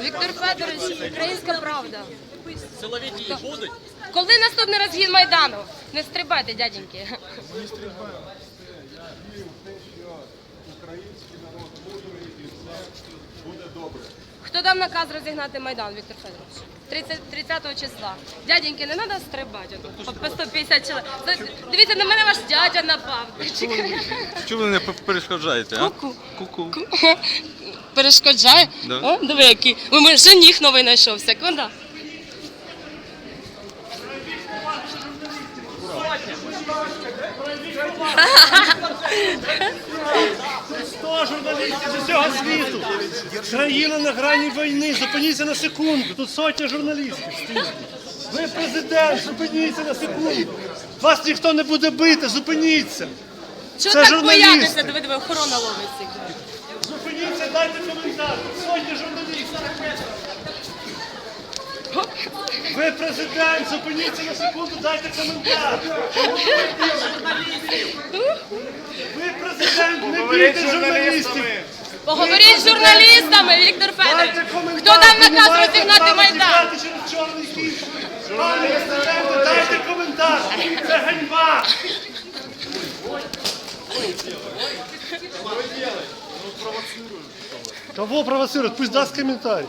Віктор Федорович, українська правда. Силовики будуть? Коли наступний розгін Майдану? Не стрибайте, дяденьки. Ми стрибаємо. Я вірю в те, що український народ мудрий і все буде добре. Хто дав наказ розігнати Майдан, Віктор Федорович? 30, 30 числа. Дяденьки, не треба стрибати. По, по 150 чоловік. Дивіться, на мене ваш дядя напав. Чому ви не перешкоджаєте, а? Ку-ку. Ку-ку. Перешкоджає? Да. О, диви, який. У мене жених новий знайшовся. Куда? Сто журналістів з усього світу. Країна на грані війни. Зупиніться на секунду. Тут сотня журналістів. стоїть. Ви президент, зупиніться на секунду. Вас ніхто не буде бити, зупиніться. Чого Це так журналісти. боятися? Диви, диви, охорона ловить всіх. Зупиніться, дайте коментар. Сотня журналістів. Ви президент, зупиніться на секунду, дайте коментар. Ви президент, не бійте журналістів. Поговоріть з журналістами, Віктор Федорович. Хто дав наказ розігнати Майдан? Коментар. Це ганьба. Кого провоцируют? Пусть даст комментарий.